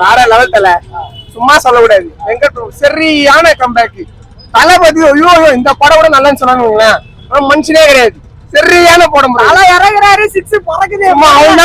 வேற லெவல் தல சும்மா சொல்லக்கூடாது. வெங்கட் சரியான கம்பேக் தளபதி ஐயோ ஐயோ, இந்த படம் கூட நல்லன்னு சொன்னாங்க மனுஷனே கிடையாது. சரியான படம். தலை இறங்குறாரு சிக்ஸ் பறக்குது. அவன்?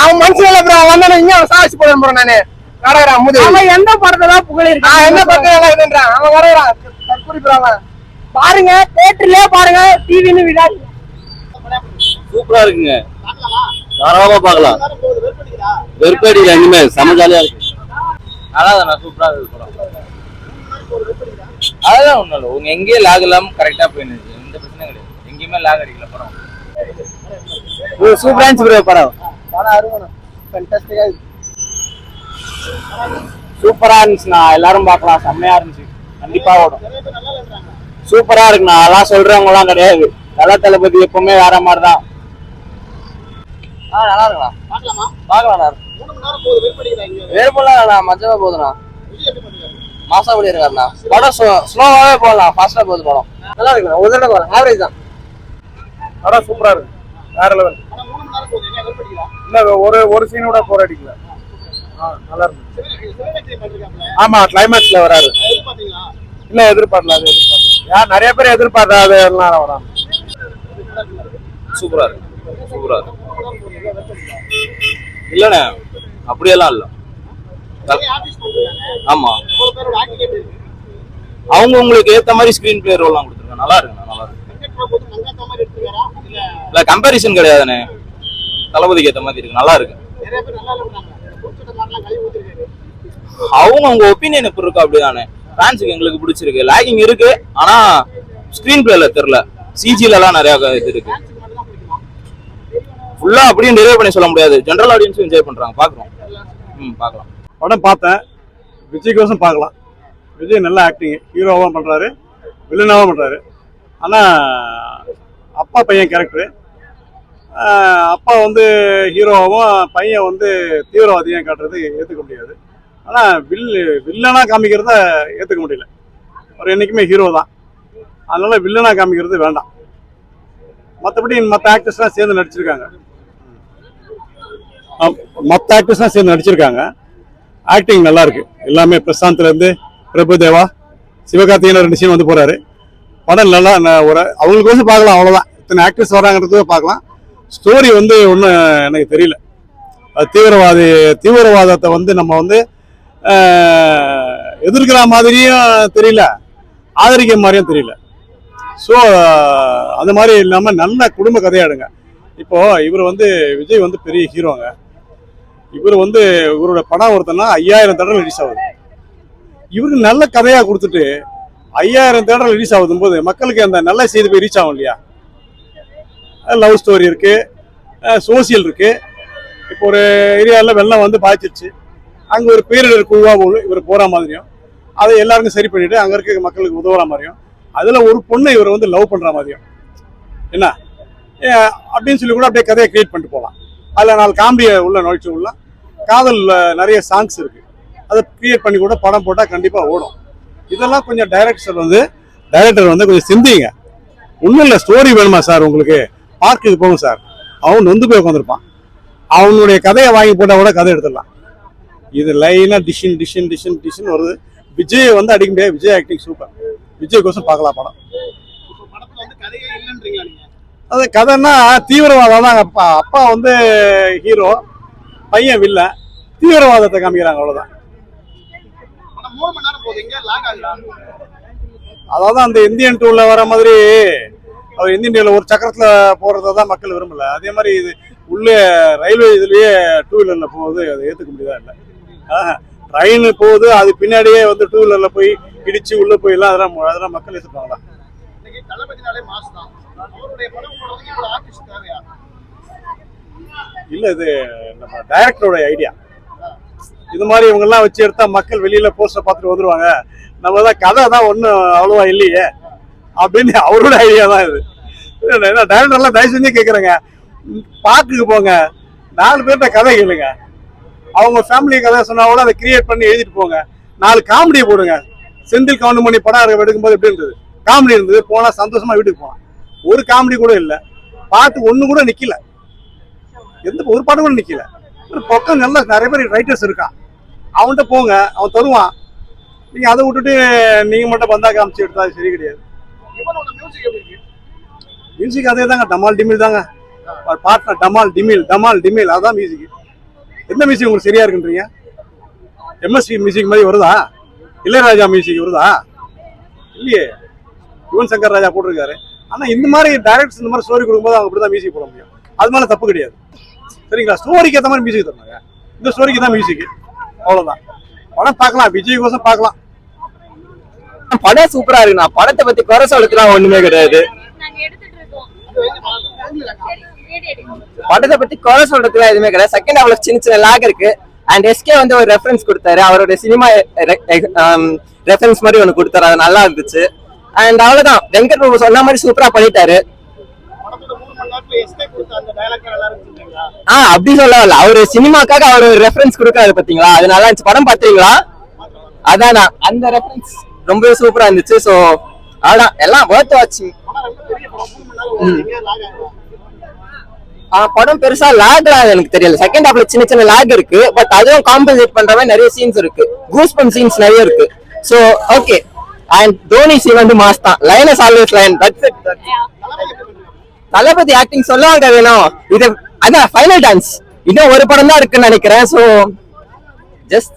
அவன் மனுஷன் இல்ல ப்ரோ அவன் வந்தானே இங்க அவன் சாதிச்சு போறேன் ப்ரோ நானு. கடகரா முது அவன் எந்த படத்தை புகழ் நான் என்ன எல்லாம் இதுன்றான். அவன் கடகரான் தற்கொலை ப்ரோ அவன். பாருங்க தேட்டர்லயே பாருங்க டிவின்னு விடாது சூப்பரா இருக்குங்க. தாராளமா பார்க்கலாம். வெறுப்படியில் இனிமே செம ஜாலியா இருக்கு. நல்லா தானே சூப்பரா இருக்கு படம். அதெல்லாம் ஒண்ணும் இல்லை. உங்க எங்கேயும் லாக் இல்லாம கரெக்டா போயிடுச்சு எந்த பிரச்சனையும் கிடையாது. எங்கேயுமே லாக் அடிக்கல படம். சூப்பரா இருந்துச்சு ப்ரோ படம். படம் அருவணும் ஃபேண்டாஸ்டிக்கா சூப்பரா இருந்துச்சுண்ணா. எல்லாரும் பார்க்கலாம். செம்மையா இருந்துச்சு. கண்டிப்பா ஓடும். சூப்பரா இருக்குண்ணா. அதெல்லாம் சொல்றவங்க எல்லாம் கிடையாது. தல தளபதி எப்பவுமே வேற மாதிரி தான் ஆ நல்லா இருக்கலாம் பார்க்கலாம்? வேறுபடலாம் மஜமா போகுதுண்ணா மாசா படி இருக்காருண்ணா. படம் ஸ்லோவாவே போகலாம் ஃபாஸ்டா போகுது படம். நல்லா இருக்கு ஒரு தடவை ஆவரேஜ் தான். படம் சூப்பரா இருக்கு. வேற லெவல் இல்ல ஒரு ஒரு சீன் கூட போர் அடிக்கல. ஆ, நல்லா இருக்கு ஆமா கிளைமேக்ஸ்ல வராரு. இல்ல எதிர்பார்க்கல அது எதிர்பார்க்கல. யார் நிறைய பேர் எதிர்பார்க்காத எல்லாம் வராங்க சூப்பரா இருக்கு. சூப்பரா இருக்கு. இல்லண்ணே. அப்படியெல்லாம் இல்ல. ஆமா. அவங்க உங்களுக்கு ஏத்த மாதிரி ஸ்கிரீன் பிளே ரோல்லாம் கொடுத்துருக்காங்க. நல்லா இருக்குண்ணா நல்லா இருக்கு. இல்ல கம்பாரிசன் கிடையாதுண்ணே. தளபதிக்கு ஏத்த மாதிரி இருக்கு. நல்லா இருக்கு. அவங்க அவங்க ஒப்பீனியன் எப்படி இருக்கு அப்படிதானே. ஃபேன்ஸுக்கு எங்களுக்கு பிடிச்சிருக்கு. லேகிங் இருக்கு. ஆனா ஸ்கிரீன் பிளேல தெரியல. சிஜில எல்லாம் நிறைய இது இருக்கு. ஃபுல்லாக அப்படியே நிறைவே பண்ணி சொல்ல முடியாது. ஜென்ரல் ஆடியன்ஸும் என்ஜாய் பண்ணுறாங்க பார்க்குறோம் ம் பார்க்கலாம். படம் பார்த்தேன். விஜய்க்கோசம் பார்க்கலாம். விஜய் நல்ல ஆக்டிங் ஹீரோவாகவும் பண்ணுறாரு வில்லனாகவும் பண்ணுறாரு ஆனால் அப்பா பையன் கேரக்டரு அப்பா வந்து ஹீரோவாகவும் பையன் வந்து தீவிரவாதியாக காட்டுறது ஏற்றுக்க முடியாது. ஆனால் வில் வில்லனாக காமிக்கிறத ஏற்றுக்க முடியல. அவர் என்றைக்குமே ஹீரோ தான். அதனால் வில்லனாக காமிக்கிறது வேண்டாம். மற்றபடி மற்ற ஆக்டர்ஸ்லாம் சேர்ந்து நடிச்சிருக்காங்க. மற்ற ஆக்டர்ஸ்லாம் சேர்ந்து நடிச்சிருக்காங்க. ஆக்டிங் நல்லா இருக்கு எல்லாமே பிரசாந்த்லேருந்து பிரபுதேவா சிவகார்த்திகேயன் ரெண்டு சீன் வந்து போறாரு. படம் நல்லா ஒரு அவங்களுக்கு வந்து பார்க்கலாம் அவ்வளோதான் இத்தனை ஆக்டர்ஸ் வராங்கிறது பார்க்கலாம். ஸ்டோரி வந்து ஒன்றும் எனக்கு தெரியல. அது தீவிரவாதி தீவிரவாதத்தை வந்து நம்ம வந்து எதிர்க்கிற மாதிரியும் தெரியல. ஆதரிக்கிற மாதிரியும் தெரியல. ஸோ அந்த மாதிரி இல்லாமல் நல்ல குடும்ப கதையாடுங்க. இப்போ இவர் வந்து விஜய் வந்து பெரிய ஹீரோங்க இவர் வந்து இவரோட படம் ஒருத்தனா ஐயாயிரம் தடவை ரிலீஸ் ஆகுது. இவருக்கு நல்ல கதையா கொடுத்துட்டு ஐயாயிரம் தடவை ரிலீஸ் ஆகுதும் போது மக்களுக்கு அந்த நல்ல செய்தி போய் ரீச் ஆகும் இல்லையா? லவ் ஸ்டோரி இருக்கு. சோசியல் இருக்கு. இப்போ ஒரு ஏரியாவில் வெள்ளம் வந்து பாய்ச்சிருச்சு. அங்கே ஒரு பேரிடர் குழுவாக போல இவர் போகிற மாதிரியும். அதை எல்லாருக்கும் சரி பண்ணிட்டு அங்கே இருக்க மக்களுக்கு உதவுற மாதிரியும். அதில் ஒரு பொண்ணை இவர் வந்து லவ் பண்ணுற மாதிரியும். என்ன? அப்படின்னு சொல்லி கூட அப்படியே கதையை கிரியேட் பண்ணிட்டு போகலாம். அதில் நாலு காமெடியை உள்ள நுழைச்சி உள்ள காதல் நிறைய சாங்ஸ் இருக்கு. அதை கிரியேட் பண்ணி கூட படம் போட்டால் கண்டிப்பாக ஓடும். இதெல்லாம் கொஞ்சம் டைரக்டர் வந்து டைரக்டர் வந்து கொஞ்சம் சிந்திங்க. ஒன்றும் இல்லை ஸ்டோரி வேணுமா சார் உங்களுக்கு? பார்க்குக்கு போகும் சார் அவன் நொந்து போய் உட்காந்துருப்பான் அவனுடைய கதையை வாங்கி போட்டால் கூட கதை எடுத்துடலாம். இது லைனாக டிஷின் டிஷின் டிஷின் டிஷின் வருது. விஜய் வந்து அடிக்க முடியாது. விஜய் ஆக்டிங் சூப்பர் விஜய் கோசம் பார்க்கலாம் படம். அது கதைன்னா தீவிரவாதம் தான் அப்பா அப்பா வந்து ஹீரோ பையன் வில்ல தீவிரவாதத்தை காமிக்கிறாங்க அவ்வளவுதான். அதாவது அந்த இந்தியன் டூல வர மாதிரி அவர் இந்தியன் டூல ஒரு சக்கரத்துல போறதை தான் மக்கள் விரும்பல. அதே மாதிரி இது உள்ளே ரயில்வே இதுலயே டூ வீலர்ல போகுது அதை ஏத்துக்க முடியாதா இல்லை? ட்ரெயின் போகுது அது பின்னாடியே வந்து டூ வீலர்ல போய் இடிச்சு உள்ள போயிடலாம். அதெல்லாம் அதெல்லாம் மக்கள் ஏத்துப்பாங்களா? இல்ல இது நம்ம டைரக்டரோட ஐடியா இது மாதிரி இவங்க எல்லாம் வச்சு எடுத்தா மக்கள் வெளியில போஸ்டர் பார்த்துட்டு வந்துருவாங்க. நம்ம தான் கதை தான் ஒன்றும் அவ்வளோவா இல்லையே. அப்படின்னு அவரோட ஐடியா தான் இது. என்ன டைரக்டர்லாம் தயவு செஞ்சு கேட்குறேங்க பார்க்குக்கு போங்க. நாலு பேர்கிட்ட கதை கேளுங்க. அவங்க ஃபேமிலி கதை சொன்னா கூட அதை கிரியேட் பண்ணி எழுதிட்டு போங்க. நாலு காமெடியை போடுங்க. செந்தில் கவுண்டமணி படம் எடுக்கும்போது எப்படி இருந்தது? காமெடி இருந்தது. போனால் சந்தோஷமா வீட்டுக்கு போகலாம் ஒரு காமெடி கூட இல்லை. பாட்டு ஒண்ணு கூட நிக்கல. எந்த ஒரு படம் கூட நிக்கல. ஒரு பக்கம் நல்ல நிறைய பேர் ரைட்டர்ஸ் இருக்கான் அவன்கிட்ட போங்க அவன் தருவான். நீங்க அதை விட்டுட்டு நீங்க மட்டும் பந்தா காமிச்சு எடுத்தா சரி கிடையாது. மியூசிக் அதே தாங்க டமால் டிமில் தாங்க. பாட்னா டமால் டிமில் டமால் டிமில் அதான் மியூசிக் எந்த மியூசிக் உங்களுக்கு சரியா இருக்குன்றீங்க? எம்எஸ்வி மியூசிக் மாதிரி வருதா? இளையராஜா மியூசிக் வருதா? இல்லையே. யுவன் சங்கர் ராஜா போட்டிருக்காரு. ஆனா இந்த மாதிரி டைரக்டர்ஸ் இந்த மாதிரி ஸ்டோரி கொடுக்கும்போது அவங்க இப்படி தான் மியூசிக் போட முடியும். அது மேல தப்பு கிடையாது. சரிங்களா? ஸ்டோரிக்கு ஏற்ற மாதிரி மியூசிக் தருவாங்க. இந்த ஸ்டோரிக்கு தான் மியூசிக் அவ்வளவுதான். படம் பார்க்கலாம். விஜய் கோசம் பார்க்கலாம். படம் சூப்பரா இருக்குண்ணா. படத்தை பத்தி குறை சொல்றதுலாம் ஒண்ணுமே கிடையாது. படத்தை பத்தி குறை சொல்றதுலாம் எதுவுமே கிடையாது. செகண்ட் ஹாஃப்ல சின்ன சின்ன லாக் இருக்கு. அண்ட் எஸ்கே வந்து ஒரு ரெஃபரன்ஸ் கொடுத்தாரு. அவரோட சினிமா ரெஃபரன்ஸ் மாதிரி ஒன்று கொடுத்தாரு. அது நல்லா இருந்துச்சு. அண்ட் அவ்வளவுதான். வெங்கட் பிரபு சொன்ன மாதிரி சூப்பரா பண்ணிட்டாரு. ஆஹ் அப்படி சொல்ல அவரு சினிமாக்காக அவர் ஒரு ரெஃபரன்ஸ் கொடுக்காரு பாத்தீங்களா? அது நல்லா இருந்துச்சு. படம் பாத்தீங்களா? அதான். அந்த ரெஃபரன்ஸ் ரொம்பவே சூப்பரா இருந்துச்சு. சோ அதான் எல்லாம் ஒர்த் வாட்சிங் படம் பெருசா லாக் எனக்கு தெரியல. செகண்ட் ஹாஃப்ல சின்ன சின்ன லாக் இருக்கு. பட் அதுவும் காம்பன்சேட் பண்ற மாதிரி நிறைய சீன்ஸ் இருக்கு. கூஸ் பம் சீன்ஸ் நிறைய இருக்கு. So okay and Dhoni scene வந்து மாஸ் தான் lines always line that's it Thalapathy acting சொல்லுவாங்க வேணும். இது அதான் ஃபைனல் டான்ஸ் இன்னும் ஒரு படம் தான் இருக்குன்னு நினைக்கிறேன். சோ ஜஸ்ட்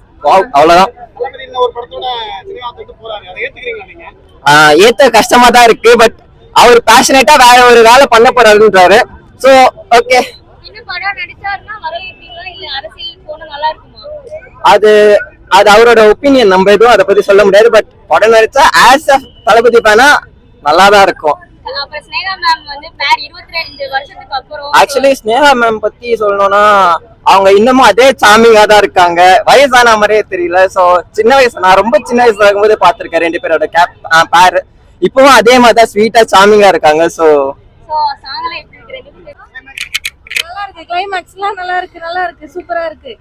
ஆஹ் ஏத்த கஷ்டமா தான் இருக்கு பட் அவர் பேஷனேட்டா வேற ஒரு வேலை பண்ண போறாருன்றாரு. சோ ஓகே அது அது அவரோட ஒப்பீனியன் நம்ம எதுவும் அதை பத்தி சொல்ல முடியாது பட் படம் நடிச்சா ஆஸ் அ தளபதி பேனா நல்லா தான் இருக்கும். ஆக்சுவலி ஸ்னேகா மேம் பத்தி சொல்லணும்னா அவங்க இன்னமும் அதே சாமிங்கா தான் இருக்காங்க. வயசான மாதிரியே தெரியல. சோ சின்ன வயசு நான் ரொம்ப சின்ன வயசுல இருக்கும்போது பாத்திருக்கேன் ரெண்டு பேரோட கேப் பேர் இப்பவும் அதே மாதிரி தான் ஸ்வீட்டா சாமிங்கா இருக்காங்க. சோ நல்லா இருக்கு. கிளைமேக்ஸ்லாம் நல்லா இருக்கு. நல்லா இருக்கு. சூப்பரா இருக்கு.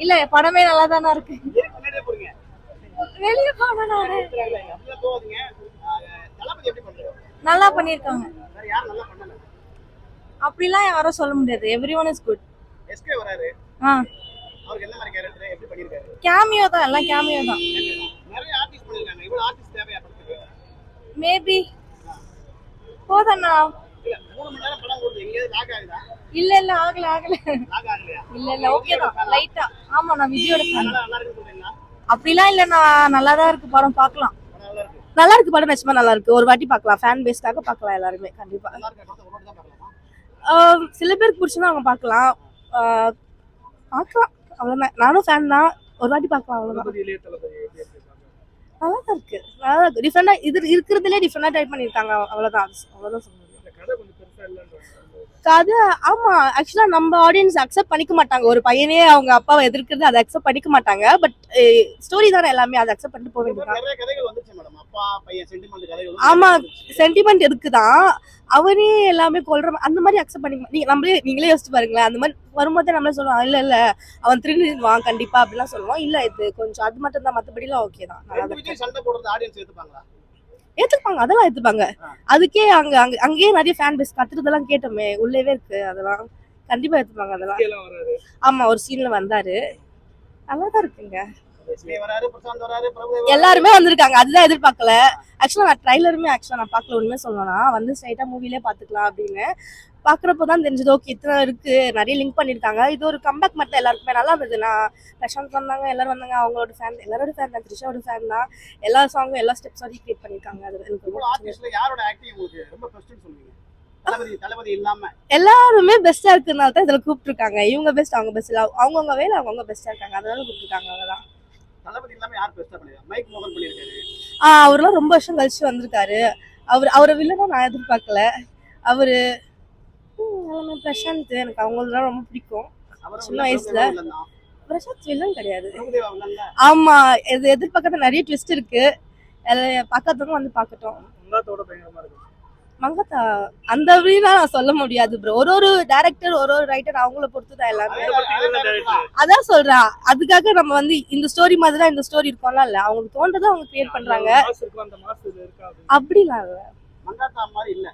இல்ல படமே நல்லா தானே இருக்கு. வெளியே போனேன் நல்லா பண்ணிருக்காங்க. அப்படிலாம் யாரும் சொல்ல முடியாது. Everyone is good ah. Cameo தான் எல்லாம் கேமியோ தான். மேபி போதண்ணா இல்ல இல்ல ஆகல ஆகல. இல்ல இல்ல ஓகே தான். லைட்டா ஆமா நான் விஜயோட அப்படிலாம் இல்ல நான் நல்லா தான் இருக்கு படம் பார்க்கலாம். நல்லா இருக்கு படம் நிச்சயமா நல்லா இருக்கு. ஒரு வாட்டி பார்க்கலாம். ஃபேன் பேஸ்க்காக பார்க்கலாம் எல்லாருமே கண்டிப்பா. தான் சில பேருக்கு பிடிச்சிருந்தா அவங்க பார்க்கலாம். ஆஹ் பார்க்கலாம். அவ்வளோதான் நானும் ஃபேன் தான். ஒரு வாட்டி பார்க்கலாம் அவ்வளோதான் நல்லா தான் இருக்கு. நல்லா தான் இருக்கு டிஃப்ரெண்டாக இது இருக்கிறதுலே டிஃப்ரெண்டாக டைப் பண்ணியிருக்காங்க. அவ்வளோதான் அவ்வளோதான் சொல்ல கதை ஆமா ஆக்சுவலா நம்ம ஆடியன்ஸ் அக்செப்ட் பண்ணிக்க மாட்டாங்க. ஒரு பையனே அவங்க அப்பாவை எதிர்க்கிறது அதை அக்செப்ட் பண்ணிக்க மாட்டாங்க. பட் ஸ்டோரி தானே எல்லாமே அதை அக்செப்ட் பண்ணிட்டு போக கதைகள் ஆமா சென்டிமெண்ட் இருக்குதான். அவரே எல்லாமே கொல்ற மா- அந்த மாதிரி அக்செப்ட் பண்ணிக்க நீங்க நம்மளே நீங்களே யோசிச்சு பாருங்களேன். அந்த மாதிரி வரும்போதே நம்மளே சொல்லுவோம் இல்ல இல்ல அவன் திருடிடுவான் கண்டிப்பா அப்படிலாம் சொல்லுவோம். இல்ல இது கொஞ்சம் அது மட்டும் தான். மத்தபடிலாம் ஓகே தான் ஏத்துப்பாங்க அதெல்லாம் ஏத்துப்பாங்க. அதுக்கே அங்க அங்க அங்கேயே நிறைய ஃபேன் பேஸ் கத்துறதெல்லாம் கேட்டோமே உள்ளேவே இருக்கு அதெல்லாம். கண்டிப்பா ஏத்துப்பாங்க அதெல்லாம். ஆமா ஒரு சீன்ல வந்தாரு. நல்லா தான் இருக்குங்க. எல்லாருமே வந்திருக்காங்க. அதுதான் எதிர்பார்க்கல. ஆக்சுவலா நான் ட்ரைலருமே ஆக்சுவலா நான் பார்க்கல. உண்மை சொல்லணும்னா வந்து ஸ்ட்ரைட்டா மூவிலே பாத்துக்கலாம் அப்படின்னு. பாக்குறப்போ தான் தெரிஞ்சது ஓகே இத்தனை இருக்கு. நிறைய லிங்க் பண்ணிருக்காங்க இது ஒரு கம்பேக் மட்டும் எல்லாருக்குமே நல்லா இருந்தது. நான் பிரசாந்த் வந்தாங்க எல்லாரும் வந்தாங்க. அவங்களோட ஃபேன் எல்லாரோட ஃபேன் தான். த்ரிஷாவோட ஃபேன் தான். எல்லா சாங்கும் எல்லா ஸ்டெப்ஸும் ரீக்ரியேட் பண்ணிருக்காங்க அது எனக்கு யாரோட ஆக்டிங் ரொம்ப பெஸ்ட்னு சொல்லுவீங்க? எல்லாருமே பெஸ்டா இருக்குனால தான் இதுல கூப்பிட்டுருக்காங்க. இவங்க பெஸ்ட் அவங்க பெஸ்ட் அவங்கவுங்க வேலை அவங்கவுங்க பெஸ்டா இருக்காங்க. அதனால கூப்பிட்டுருக்காங்க அவ்வளவுதான். தளபதி இல்லாம யார் பெஸ்டா பண்ணிருக்காங்க மைக் மோகன் பண்ணிருக்காரு. ஆஹ் அவர்லாம் ரொம்ப வருஷம் கழிச்சு வந்திருக்காரு. அவர் அவரை வில்லனா நான் எதிர்பார்க்கல. அவரு எல்லாமே பிரசாந்த் எனக்கு அவங்களெல்லாம் ரொம்ப பிடிக்கும். சின்ன வயசுல. பிரசாந்த் வில்லன் கிடையாது. ஆமா இது எதிர்பார்க்காத நிறைய ட்விஸ்ட் இருக்கு. பார்க்காதவங்க வந்து பார்க்கட்டும். மங்கத்தா அந்த அப்படின்னா நான் சொல்ல முடியாது ப்ரோ ஒரு ஒரு டேரக்டர் ஒரு ஒரு ரைட்டர் அவங்கள பொறுத்து தான் எல்லாமே அதான் சொல்றேன். அதுக்காக நம்ம வந்து இந்த ஸ்டோரி மாதிரி தான் இந்த ஸ்டோரி இருக்கும்லாம் இல்ல? அவங்களுக்கு தோன்றதை அவங்க கிரியேட் பண்றாங்க. அப்படிலாம் இல்ல. மங்காத்தா மாதிரி இல்ல.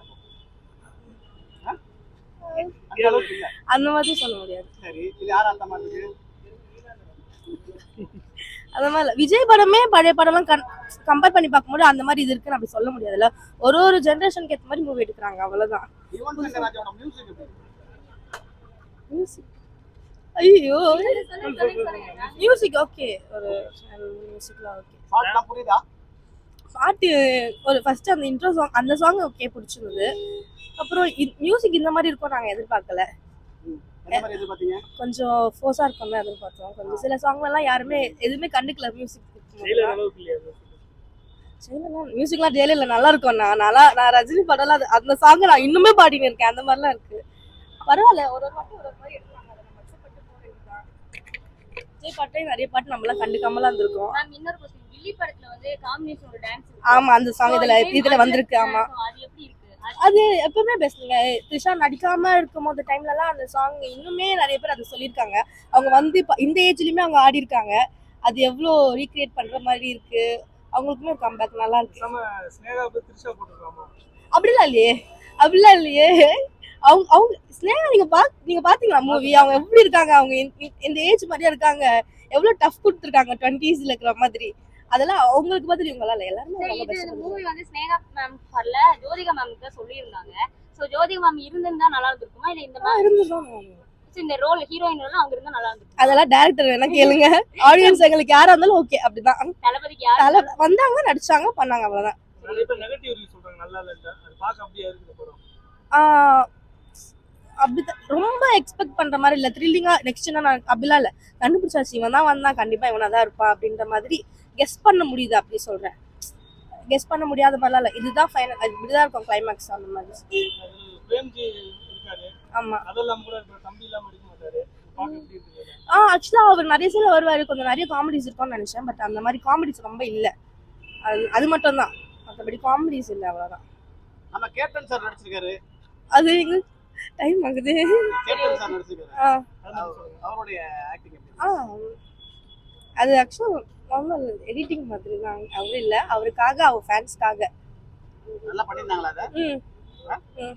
அந்த மாதிரி சொல்ல முடியாது. அந்த மாதிரி. விஜய் படமே பழைய படம்லாம் கம்பேர் பண்ணி பார்க்கும்போது அந்த மாதிரி இது இருக்குன்னு அப்படி சொல்ல முடியாதுல்ல. ஒரு ஒரு ஜென்ரேஷனுக்கு ஏற்ற மாதிரி மூவி எடுக்கிறாங்க மியூசிக் ஐயோ மியூசிக் ஓகே ஒரு மியூசிக்லாம் ஓகே பாட்டு ஒரு ஃபர்ஸ்ட் அந்த இன்ட்ரோ சாங் அந்த சாங் ஓகே பிடிச்சிருந்தது. அப்புறம் மியூசிக் இந்த மாதிரி இருக்கும் நாங்கள் எதிர்பார்க்கல. கொஞ்சம் ஃபோர்ஸாக இருக்கும் தான் எதிர்பார்த்தோம் கொஞ்சம் சில சாங்லாம் யாருமே எதுவுமே கண்டுக்கல மியூசிக் மியூசிக்லாம் ஜெயிலில் நல்லா இருக்கும் நான் நல்லா நான் ரஜினி படம்லாம் அது- அந்த சாங் நான் இன்னுமே பாடின்னு இருக்கேன். அந்த மாதிரிலாம் இருக்கு. பரவாயில்ல. ஒரு ஒரு பாட்டு ஒரு மாதிரி அதை நம்ம வேண்டியதுதான். விஜய் பாட்டே நிறைய பாட்டு நம்மளாம் கண்டுக்காமலாம் இருந்திருக்கோம். இன்னொரு கொஸ்டின் வில்லி படத்துல வந்து காம்பினேஷன் ஒரு டான்ஸ் ஆமா அந்த சாங் இதுல இதுல வந்திருக்கு. ஆமா. அது எப்படி அது எப்பவுமே பெஸ்ட்ங்க த்ரிஷா நடிக்காம இருக்கும் போது டைம்ல எல்லாம் அந்த சாங் இன்னுமே நிறைய பேர் அதை சொல்லியிருக்காங்க. அவங்க வந்து இப்ப இந்த ஏஜ்லயுமே அவங்க ஆடி இருக்காங்க. அது எவ்வளோ ரீக்ரியேட் பண்ற மாதிரி இருக்கு. அவங்களுக்குமே ஒரு கம்பேக் நல்லா இருக்கு. அப்படிலாம் இல்லையே. அப்படிலாம் இல்லையே. அவங்க அவங்க ஸ்னேகா நீங்க பா நீங்க பாத்தீங்களா மூவி அவங்க எப்படி இருக்காங்க? அவங்க இந்த ஏஜ் மாதிரியா இருக்காங்க. எவ்வளவு டஃப் கொடுத்துருக்காங்க டுவெண்ட்டீஸ்ல இருக்கிற மாதிரி. அதெல்லாம் அவங்களுக்கு மாதிரி இவங்களாம் இல்ல. எல்லாருமே. மூவி வந்து ஸ்னேகா மேம் வரல. ஜோதிகா மேம் தான் சொல்லியிருந்தாங்க. சோ ஜோதிகா மேம் இருந்திருந்தா நல்லா இருந்திருக்குமா? இல்ல இந்த மாதிரி இருந்துதான் இந்த ரோல் ஹீரோயின் ரோல் அவங்க இருந்தா நல்லா இருந்திருக்கும்? அதெல்லாம் டேரக்டர் வேணா கேளுங்க. ஆடியன்ஸ் எங்களுக்கு யாரா இருந்தாலும் ஓகே அப்படிதான். தளபதிக்கு யாரு தலை வந்தாங்க நடிச்சாங்க பண்ணாங்க அவ்வளவுதான். நிறைய பேர் நெகட்டிவ் ரிவ்யூ சொல்றாங்க. நல்லா இல்ல அது பார்க்க அப்படியே இருக்குது படம். ஆஹ் அப்படிதான் ரொம்ப எக்ஸ்பெக்ட் பண்ற மாதிரி இல்ல. த்ரில்லிங்கா நெக்ஸ்ட் நான் அப்படிலாம் இல்ல. கண்டுபிடிச்சாச்சு. இவன் தான் வந்தான். கண்டிப்பா இவனா தான் இருப்பா அப்படின்ற மாதிரி கெஸ் பண்ண முடியுது அப்படி சொல்றேன். கெஸ் பண்ண முடியாத மாதிரிலாம் இல்ல. இதுதான் ஃபைனல் இப்படிதான் இருக்கும் கிளைமேக்ஸ் அந்த மாதிரி. பிரேம்ஜி இருக்காரு. ஆமா. அதெல்லாம் கூட இப்ப தம்பி இல்லாம இருக்க மாட்டாரு. பார்க்க எப்படி இருக்குது ஆ ஆக்சுவலா அவர் நிறைய சீல வருவாரு. கொஞ்சம் நிறைய காமெடிஸ் இருக்கும்னு நினைச்சேன். பட் அந்த மாதிரி காமெடிஸ் ரொம்ப இல்ல. அது அது மட்டும் தான் மற்றபடி காமெடிஸ் இல்ல அவ்வளவுதான். நம்ம கேப்டன் சார் நடிச்சிருக்காரு. அது எங்க? டைம் ஆகுது. கேப்டன் சார் நடிச்சிருக்காரு. ஆ. அவர்- அவருடைய ஆக்டிங் ஆ. அது ஆக்சுவலாக நார்மல் எடிட்டிங் மாதிரி தான் அவரு இல்ல. அவருக்காக அவர் ஃபேன்ஸ்க்காக நல்லா பண்ணிருந்தாங்களா ம். ம்.